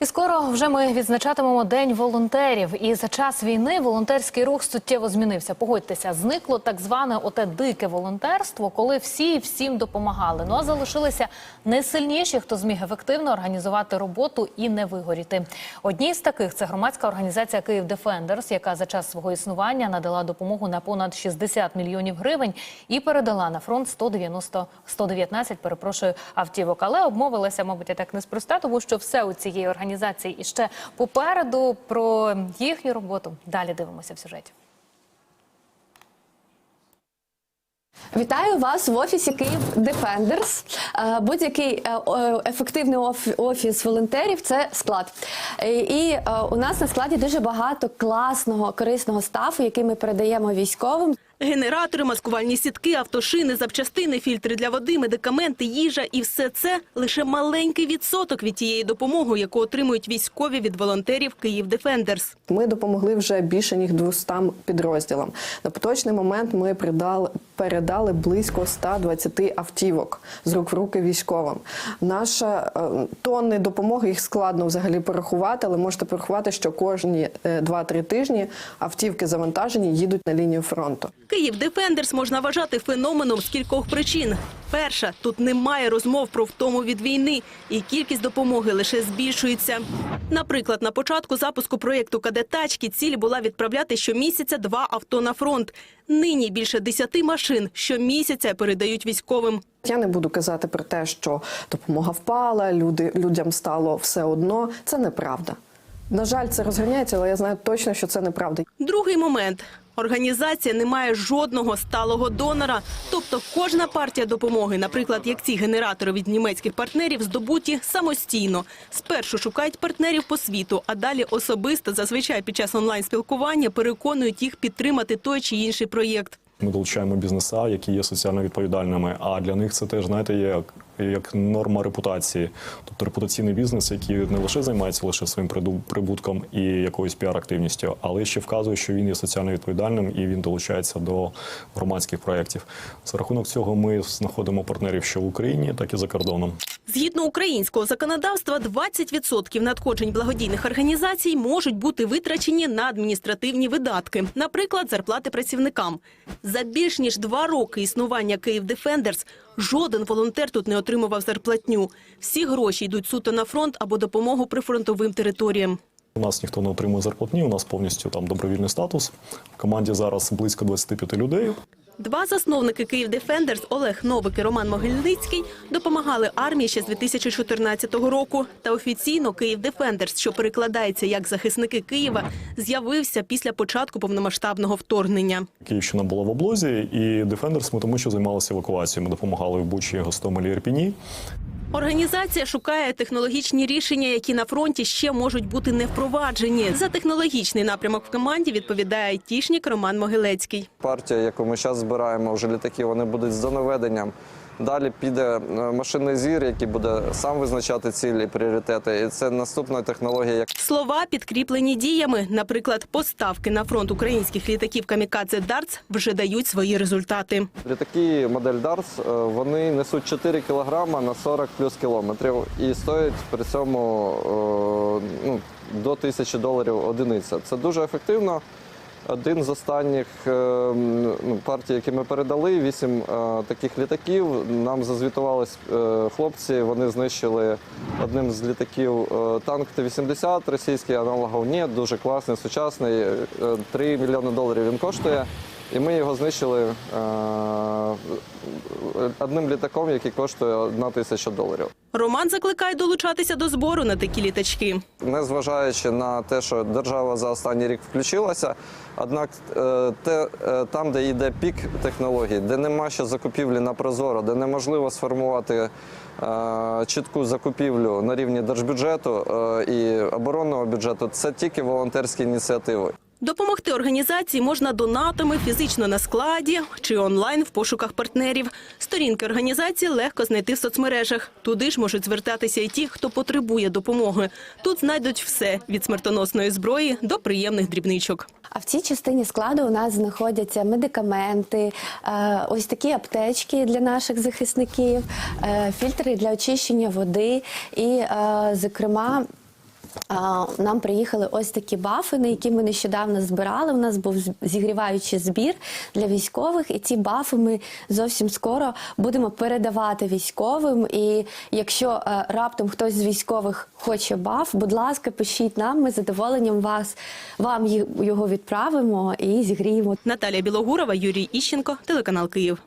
І скоро вже ми відзначатимемо день волонтерів. І за час війни волонтерський рух суттєво змінився. Погодьтеся, зникло так зване оте дике волонтерство, коли всі всім допомагали. Ну а залишилися найсильніші, хто зміг ефективно організувати роботу і не вигоріти. Одній з таких це громадська організація Київ Дефендерс, яка за час свого існування надала допомогу на понад 60 мільйонів гривень і передала на фронт 190, 119, перепрошую, автівок. Але обмовилася, мабуть, я так неспроста, тому що все у цієї організації іще попереду. Про їхню роботу далі дивимося в сюжеті. Вітаю вас в офісі Київ Defenders. Е, Будь-який е, ефективний оф- офіс волонтерів це склад. Е, І у нас на складі дуже багато класного корисного стафу, який ми передаємо військовим. Генератори, маскувальні сітки, автошини, запчастини, фільтри для води, медикаменти, їжа і все це лише маленький відсоток від тієї допомоги, яку отримують військові від волонтерів Київ Дефендерс. Ми допомогли вже більше ніж 200 підрозділам. На поточний момент ми придали, передали близько 120 автівок з рук в руки військовим. Наша е, тонни допомоги їх складно взагалі порахувати, але можете порахувати, що кожні е, 2-3 тижні автівки завантажені їдуть на лінію фронту. Київ Дефендерс можна вважати феноменом з кількох причин. Перша тут немає розмов про втому від війни, і кількість допомоги лише збільшується. Наприклад, на початку запуску проєкту «Кадетачки» ціль була відправляти щомісяця два авто на фронт. Нині більше десяти машин щомісяця передають військовим. Я не буду казати про те, що допомога впала, люди, людям стало все одно. Це неправда. На жаль, це розганяється, але я знаю точно, що це неправда. Другий момент. Організація не має жодного сталого донора. Тобто кожна партія допомоги, наприклад, як ці генератори від німецьких партнерів, здобуті самостійно. Спершу шукають партнерів по світу, а далі особисто, зазвичай під час онлайн-спілкування, переконують їх підтримати той чи інший проєкт. Ми долучаємо бізнеса, які є соціально відповідальними. А для них це теж знаєте, є як, норма репутації. Тобто репутаційний бізнес, який не лише займається лише своїм прибутком і якоюсь піар-активністю, але ще вказує, що він є соціально відповідальним і він долучається до громадських проєктів. За рахунок цього ми знаходимо партнерів що в Україні, так і за кордоном. Згідно українського законодавства, 20% надходжень благодійних організацій можуть бути витрачені на адміністративні видатки, наприклад, зарплати працівникам. За більш ніж два роки існування Київ Дефендерс жоден волонтер тут не отримував зарплатню. Всі гроші йдуть суто на фронт або допомогу прифронтовим територіям. У нас ніхто не отримує зарплатні, у нас повністю там добровільний статус. В команді зараз близько 25 людей. Два засновники Київ Дефендерс Олег Новик і Роман Могильницький допомагали армії ще з 2014 року. Та офіційно Київ Дефендерс, що перекладається як захисники Києва, з'явився після початку повномасштабного вторгнення. Київщина була в облозі, і Дефендерс ми тому що займалися евакуацією. Ми допомагали в Бучі, Гостомелі, Ірпіні. Організація шукає технологічні рішення, які на фронті ще можуть бути не впроваджені. За технологічний напрямок в команді відповідає айтішник Роман Могилецький. партія, яку ми зараз збираємо, вже літаки, вони будуть з донаведенням. Далі піде е, машинний зір, який буде сам визначати цілі, пріоритети. І це наступна технологія, Слова підкріплені діями. Наприклад, поставки на фронт українських літаків камікадзе Дартс вже дають свої результати. літаки модель DARS, е, вони несуть 4 кілограма на 40 плюс кілометрів і стоять при цьому е, ну, до тисячі доларів одиниця. Це дуже ефективно. Один з останніх е, ну, партій, які ми передали, вісім е, таких літаків. Нам зазвітувались е, хлопці. Вони знищили одним з літаків танк Т-80, російський аналогов ні, дуже класний, сучасний. Е, 3 мільйони доларів він коштує. І ми його знищили е, одним літаком, який коштує 1 тисяча доларів. Роман закликає долучатися до збору на такі літачки. Незважаючи на те, що держава за останній рік включилася, однак е, те, е, там, де йде пік технологій, де нема ще закупівлі на прозоро, де неможливо сформувати чітку закупівлю на рівні держбюджету і оборонного бюджету, це тільки волонтерські ініціативи. Допомогти організації можна донатами, фізично на складі чи онлайн в пошуках партнерів. Сторінки організації легко знайти в соцмережах. Туди ж можуть звертатися і ті, хто потребує допомоги. Тут знайдуть все від смертоносної зброї до приємних дрібничок. А в цій частині складу у нас знаходяться медикаменти, е, ось такі аптечки для наших захисників, е, фільтри для очищення води і, е, зокрема, Нам приїхали ось такі бафини, які ми нещодавно збирали. У нас був зігріваючий збір для військових, і ці бафи ми зовсім скоро будемо передавати військовим. І якщо е, раптом хтось з військових хоче баф, будь ласка, пишіть нам. Ми з задоволенням вас вам його відправимо і зігріємо. Наталія Білогурова, Юрій Іщенко, телеканал Київ.